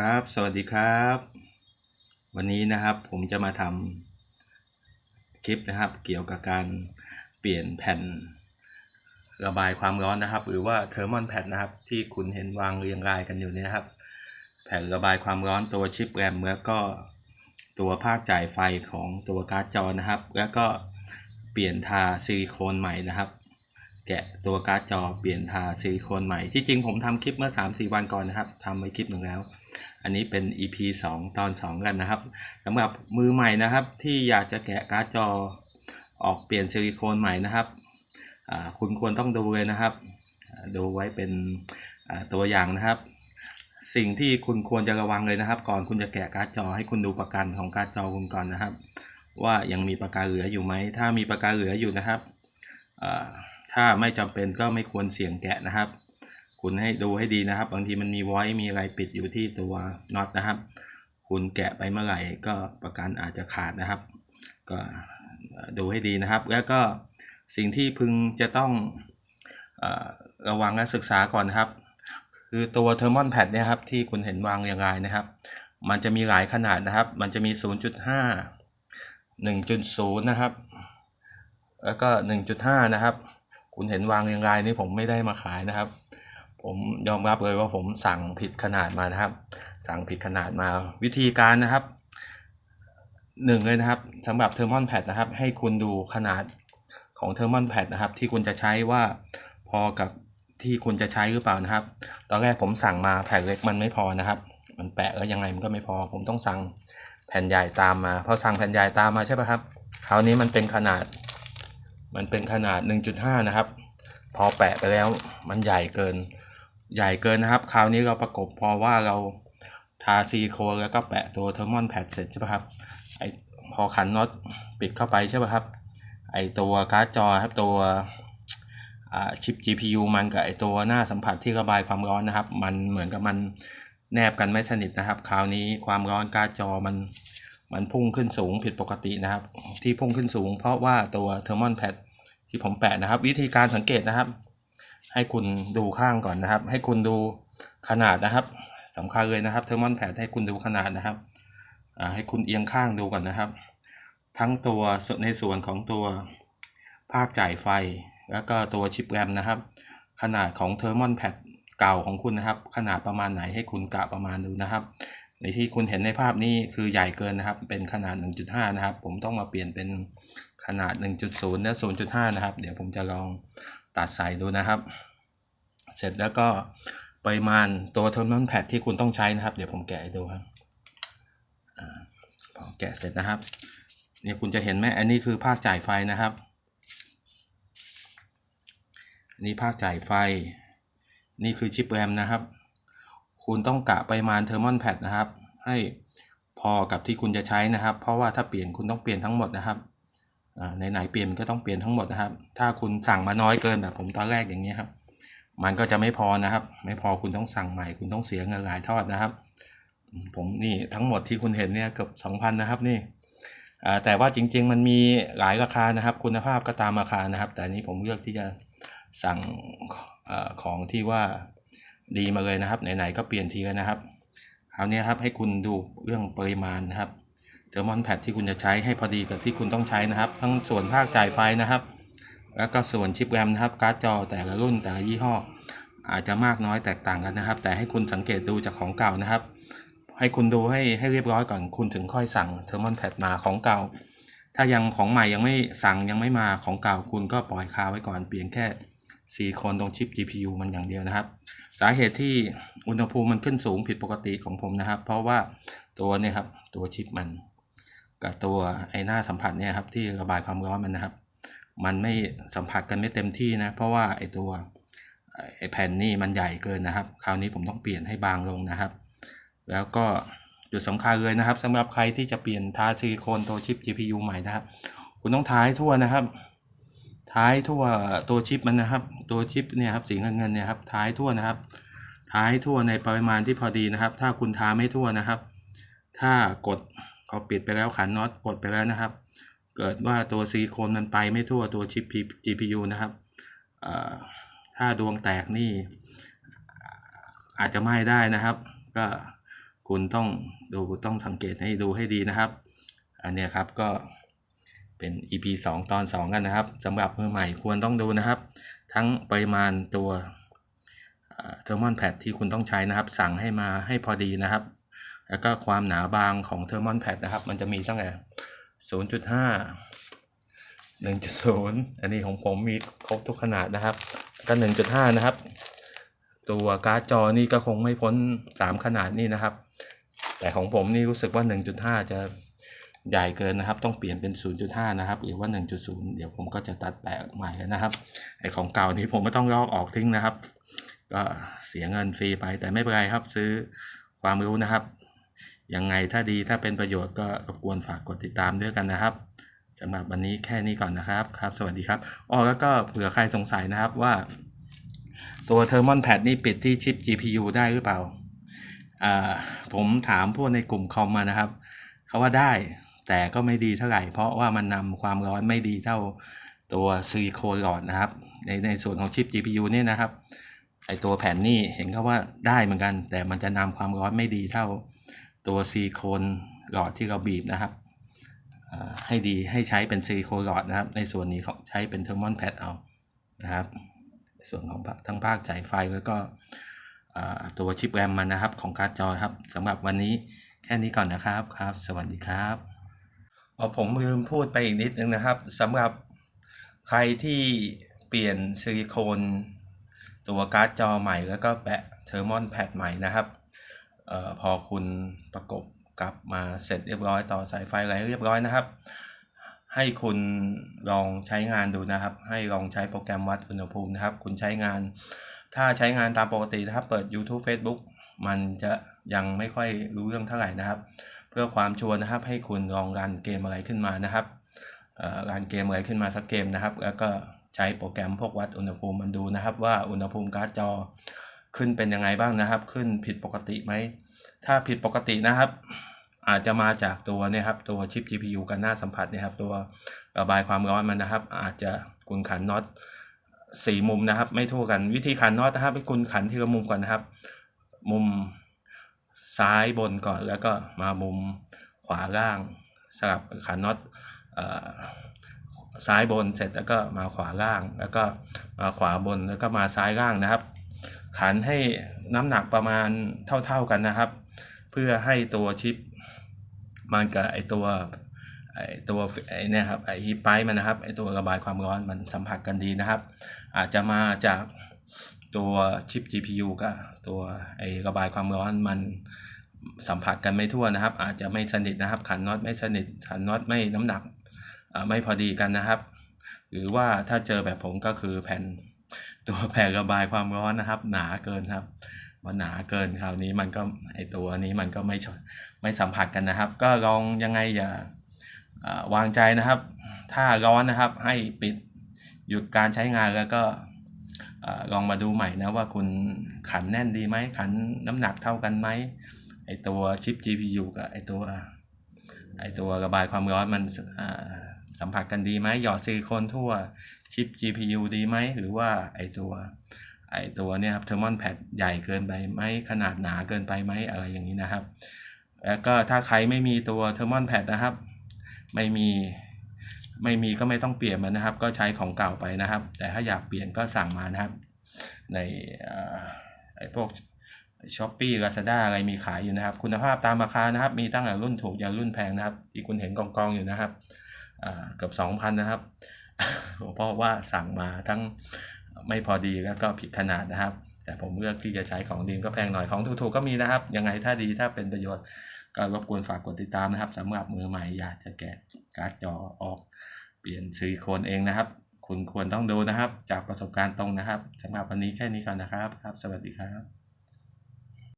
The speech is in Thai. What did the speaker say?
ครับ สวัสดีครับ วันนี้นะครับผมจะมาทำคลิปนะครับ เกี่ยวกับการเปลี่ยนแผ่นระบายความร้อนนะครับ หรือว่าเทอร์มอนแพดนะครับ ที่คุณเห็นวางเรียงรายกันอยู่เนี่ยนะครับ แผ่นระบายความร้อนตัวชิปแรมแล้วก็ตัวภาคจ่ายไฟของตัวการ์ดจอนะครับ แล้วก็เปลี่ยนทาซิลิโคนใหม่นะครับ แกะตัวการ์ดจอเปลี่ยนทาซิลิโคนใหม่ที่จริงผมทำคลิปเมื่อ 3-4 วันก่อนนะครับทำไว้คลิปหนึ่งแล้ว อันนี้เป็น EP 2 ตอน 2 กันนะครับสำหรับมือใหม่นะครับที่อยากจะแกะการ์ดจอออกเปลี่ยนซิลิโคนใหม่นะครับคุณควรต้องดูเลยนะครับ ดูไว้เป็นตัวอย่างนะครับ สิ่งที่คุณควรจะระวังเลยนะครับ ก่อนคุณจะแกะการ์ดจอให้คุณดูประกันของการ์ดจอคุณก่อนนะครับ ว่ายังมีประกันเหลืออยู่ไหมถ้ามีประกันเหลืออยู่นะครับถ้าไม่จำเป็นก็ไม่ควรเสี่ยงแกะนะครับ คุณให้ดูให้ดีนะครับ บางทีมันมีไว้มีอะไรปิดอยู่ที่ตัวน็อตนะครับ คุณแกะไปเมื่อไหร่ก็ประกันอาจจะขาดนะครับ ก็ดูให้ดีนะครับ แล้วก็สิ่งที่พึงจะต้องอระวังและศึกษาก่อนนะครับ คือตัวเทอร์มอนแพดเนี่ยครับที่คุณเห็นวางเรียงไรนะครับ มันจะมีหลายขนาดนะครับ มันจะมี 0.5 1.0 นะครับ แล้วก็ 1.5 นะครับ คุณเห็นวางเรียงไรนี้ผมไม่ได้มาขายนะครับ ผมยอมรับเลยว่าผมสั่งผิดขนาดมานะครับ สั่งผิดขนาดมาวิธีการนะครับหนึ่งเลยนะครับสำหรับเทอร์มอนแพดนะครับ ให้คุณดูขนาดของเทอร์มอนแพดนะครับ ที่คุณจะใช้ว่าพอกับที่คุณจะใช้หรือเปล่านะครับ ตอนแรกผมสั่งมาแผ่นเล็กมันไม่พอนะครับ มันแปะแล้วยังไงมันก็ไม่พอ ผมต้องสั่งแผ่นใหญ่ตามมาพอสั่งแผ่นใหญ่ตามมาใช่ไหมครับคราวนี้มันเป็นขนาด มันเป็นขนาด 1.5 นะครับ พอแปะไปแล้วมันใหญ่เกิน ใหญ่เกินนะครับ คราวนี้เราประกบพอว่าเราทาซีโคแล้วก็แปะตัวเทอร์มอนแพดเสร็จใช่ไหมครับไอพอขันน็อตปิดเข้าไปใช่ไหมครับ ไอตัวการ์ดจอครับตัวชิป GPU มันกับไอตัวหน้าสัมผัสที่ระบายความร้อนนะครับ มันเหมือนกับมันแนบกันไม่สนิทนะครับ คราวนี้ความร้อนการ์ดจอมันมันพุ่งขึ้นสูงผิดปกตินะครับ ที่พุ่งขึ้นสูง เพราะว่าตัวเทอร์มอนแพดที่ผมแปะนะครับ วิธีการสังเกตนะครับ ให้คุณดูข้างก่อนนะครับ ให้คุณดูขนาดนะครับสำคัญเลยนะครับเทอร์มอนแพดให้คุณดูขนาดนะครับให้คุณเอียงข้างดูก่อนนะครับ ทั้งตัวในส่วนของตัวภาคจ่ายไฟ แล้วก็ตัวชิปแรมนะครับ ขนาดของเทอร์มอนแพดเก่าของคุณนะครับ ขนาดประมาณไหนให้คุณกะประมาณดูนะครับ ในที่คุณเห็นในภาพนี้คือใหญ่เกินนะครับ เป็นขนาด 1.5 นะครับ ผมต้องมาเปลี่ยนเป็นขนาด 1.0 และ 0.5 นะครับ เดี๋ยวผมจะลอง ตัดใส่ดูนะครับ เสร็จแล้วก็ปริมาณตัวเทอร์มินอลแพดที่คุณต้องใช้นะครับ เดี๋ยวผมแกะให้ดูครับพอแกะเสร็จนะครับนี่คุณจะเห็นไหมอันนี้คือภาคจ่ายไฟนะครับนนี้ภาคจ่ายไฟ นี่คือชิปแรมนะครับ คุณต้องกะปริมาณเทอร์มอนแพดนะครับ ให้พอกับที่คุณจะใช้นะครับ เพราะว่าถ้าเปลี่ยนคุณต้องเปลี่ยนทั้งหมดนะครับ ไหนๆเปลี่ยนก็ต้องเปลี่ยนทั้งหมดนะครับ ถ้าคุณสั่งมาน้อยเกินแบบผมตอนแรกอย่างนี้ครับ มันก็จะไม่พอนะครับ ไม่พอคุณต้องสั่งใหม่ คุณต้องเสียเงินหลายทอดนะครับ ผมนี่ทั้งหมดที่คุณเห็นเนี่ยเกือบ2,000นะครับนี่แต่ว่าจริง ๆ มันมีหลายราคานะครับ คุณภาพก็ตามราคานะครับ แต่นี้ผมเลือกที่จะสั่งอของที่ว่าดีมาเลยนะครับไหนๆก็เปลี่ยนทีแล้วนะครับคราวนี้ครับให้คุณดูเรื่องปริมาณนะครับ เทอร์มอนแพดที่คุณจะใช้ให้พอดีกับที่คุณต้องใช้นะครับ ทั้งส่วนภาคจ่ายไฟนะครับ แล้วก็ส่วนชิปแรมนะครับ การ์ดจอแต่ละรุ่นแต่ละยี่ห้อ อาจจะมากน้อยแตกต่างกันนะครับ แต่ให้คุณสังเกตดูจากของเก่านะครับ ให้คุณดูให้ให้เรียบร้อยก่อนคุณถึงค่อยสั่งเทอร์มอนแพดมาของเก่า ถ้ายังของใหม่ยังไม่สั่งยังไม่มาของเก่าคุณก็ปล่อยคาไว้ก่อนเปลี่ยนแค่ซีโคนตรงชิป GPU มันอย่างเดียวนะครับ สาเหตุที่อุณหภูมิมันขึ้นสูงผิดปกติของผมนะครับ เพราะว่าตัวเนี่ยครับตัวชิปมัน กับตัวไอหน้าสัมผัสเนี่ยครับที่ระบายความร้อนมันนะครับ มันไม่สัมผัสกันไม่เต็มที่นะ เพราะว่าไอตัวไอแผ่นนี่มันใหญ่เกินนะครับ คราวนี้ผมต้องเปลี่ยนให้บางลงนะครับ แล้วก็จุดสำคัญเลยนะครับสำหรับใครที่จะเปลี่ยนทาซิลิโคนตัวชิป GPU ใหม่นะครับ คุณต้องท้ายทั่วนะครับ ท้ายทั่วตัวชิปมันนะครับ ตัวชิปเนี่ยครับสีเงินเงินเนี่ยครับท้ายทั่วนะครับ ท้ายทั่วในปริมาณที่พอดีนะครับ ถ้าคุณทาไม่ทั่วนะครับ ถ้ากด พอปิดไปแล้วขันน็อตกดไปแล้วนะครับ เกิดว่าตัวซีโคนมันไปไม่ทั่วตัวชิป GPU นะครับถ้าดวงแตกนี่ อาจจะไหม้ได้นะครับ ก็คุณต้องดูต้องสังเกตให้ดูให้ดีนะครับ อันเนี้ยครับก็เป็น EP 2 ตอน 2 กันนะครับสำหรับมือใหม่ควรต้องดูนะครับ ทั้งปริมาณตัวเทอร์มอนแพดที่คุณต้องใช้นะครับ สั่งให้มาให้พอดีนะครับ แล้วก็ความหนาบางของเทอร์มอนแพดนะครับ มันจะมีตั้งแต่ 0.5 1.0 อันนี้ของผมมีครบทุกขนาดนะครับก็ 1.5 นะครับ ตัวการ์ดจอนี่ก็คงไม่พ้น 3 ขนาดนี่นะครับ แต่ของผมนี่รู้สึกว่า 1.5 จะใหญ่เกินนะครับ ต้องเปลี่ยนเป็น 0.5 นะครับ หรือว่า 1.0 เดี๋ยวผมก็จะตัดแปะใหม่นะครับ ไอของเก่านี้ผมไม่ต้องลอกออกทิ้งนะครับ ก็เสียเงินฟรีไปแต่ไม่เป็นไรครับซื้อความรู้นะครับ ยังไงถ้าดีถ้าเป็นประโยชน์ก็รบกวนฝากกดติดตามด้วยกันนะครับสำหรับวันนี้แค่นี้ก่อนนะครับครับ สวัสดีครับอ๋อแล้วก็เผื่อใครสงสัยนะครับว่า ตัว Thermon Pad นี่ปิดที่ชิป GPU ได้หรือเปล่าอ่าผมถามพวกในกลุ่มคอมมานะครับเขาว่าได้แต่ก็ไม่ดีเท่าไหร่ เพราะว่ามันนำความร้อนไม่ดีเท่าตัวซิลิโคนหลอดนะครับ ในในส่วนของชิป GPU เนี่ยนะครับไอตัวแผ่นนี่เห็นเขาว่าได้เหมือนกัน แต่มันจะนำความร้อนไม่ดีเท่า ตัวซิลิโคนหลอดที่เราบีบนะครับให้ดีให้ใช้เป็นซิลิโคนหลอดนะครับ ในส่วนนี้ของใช้เป็นเทอร์มอนแพดเอานะครับส่วนของทั้งภาคจ่ายไฟแล้วก็ตัวชิปแรมมันนะครับของการ์ดจอครับสำหรับวันนี้แค่นี้ก่อนนะครับครับ สวัสดีครับอผมลืมพูดไปอีกนิดนึงนะครับสำหรับใครที่เปลี่ยนซิลิโคนตัวการ์ดจอใหม่แล้วก็แปะเทอร์มอนแพดใหม่นะครับ ออพอคุณประกบกลับมาเสร็จเรียบร้อยต่อสายไฟอะไรเรียบร้อยนะครับ ให้คุณลองใช้งานดูนะครับ ให้ลองใช้โปรแกรมวัดอุณหภูมินะครับ คุณใช้งาน ถ้าใช้งานตามปกตินะครับ เปิด YouTube Facebook มันจะยังไม่ค่อยรู้เรื่องเท่าไหร่นะครับ เพื่อความชัวร์นะครับให้คุณลองรันเกมอะไรขึ้นมานะครับรันเกมอะไรขึ้นมาสักเกมนะครับ แล้วก็ใช้โปรแกรมพวกวัดอุณหภูมิมันดูนะครับ ว่าอุณหภูมิการ์ดจอ ขึ้นเป็นยังไงบ้างนะครับ ขึ้นผิดปกติไหม ถ้าผิดปกตินะครับ อาจจะมาจากตัวเนี่ยครับตัวชิป GPU กันหน้าสัมผัสเนี่ยครับตัวระบายความร้อนมันนะครับ อาจจะคุณขันน็อตสี่มุมนะครับ ไม่ทั่วกันวิธีขันน็อตนะครับให้คุณขันทีละมุมก่อนนะครับ มุมซ้ายบนก่อนแล้วก็มามุมขวาล่างสลับขันน็อตซ้ายบนเสร็จแล้วก็มาขวาล่าง แล้วก็มาขวาบนแล้วก็มาซ้ายล่างนะครับ ขันให้น้ำหนักประมาณเท่าๆกันนะครับ เพื่อให้ตัวชิปมันกับไอตัวไอตัวไอเนี่ยครับไอฮีปไปมันนะครับไอตัวระบายความร้อนมันสัมผัสกันดีนะครับ อาจจะมาจากตัวชิป GPU กับตัวไอระบายความร้อนมันสัมผัสกันไม่ทั่วนะครับ อาจจะไม่สนิทนะครับ ขันน็อตไม่สนิทขันน็อตไม่น้ำหนักไม่พอดีกันนะครับ หรือว่าถ้าเจอแบบผมก็คือแผ่น ตัวแผ่ระบายความร้อนนะครับ หนาเกินครับมันหนาเกินคราวนี้มันก็ไอตัวนี้มันก็ไม่ไม่สัมผัสกันนะครับ ก็ลองยังไงอย่าวางใจนะครับ ถ้าร้อนนะครับให้ปิดหยุดการใช้งานแล้วก็ลองมาดูใหม่นะว่าคุณขันแน่นดีไหมขันน้ำหนักเท่ากันไหมไอตัวชิป GPU กับไอตัวไอตัวระบายความร้อนมัน สัมผัสกันดีไหมหยอดซิลิโคนทั่วชิป GPU ดีไหม หรือว่าไอตัวไอตัวเนี่ยครับเทอร์มอนแพดใหญ่เกินไปไหมขนาดหนาเกินไปไหมอะไรอย่างนี้นะครับ แล้วก็ถ้าใครไม่มีตัวเทอร์มอนแพดนะครับ ไม่มีไม่มีก็ไม่ต้องเปลี่ยนมันนะครับ ก็ใช้ของเก่าไปนะครับ แต่ถ้าอยากเปลี่ยนก็สั่งมานะครับ ในไอพวกช้อปปี้ลาซาด้าอะไรมีขายอยู่นะครับ คุณภาพตามราคานะครับ มีตั้งแต่รุ่นถูกยันรุ่นแพงนะครับ ที่คุณเห็นกองกองอยู่นะครับ เกือบสองพันนะครับเพราะว่าสั่งมาทั้งไม่พอดีแล้วก็ผิดขนาดนะครับ แต่ผมเลือกที่จะใช้ของดีก็แพงหน่อยของถูกๆก็มีนะครับ ยังไงถ้าดีถ้าเป็นประโยชน์ก็รบกวนฝากกดติดตามนะครับสำหรับมือใหม่อยากจะแกะการ์ดจอออกเปลี่ยนซิลิโคนเองนะครับ คุณควรต้องดูนะครับ จากประสบการณ์ตรงนะครับสำหรับวันนี้แค่นี้ก่อนนะครับครับ สวัสดีครับ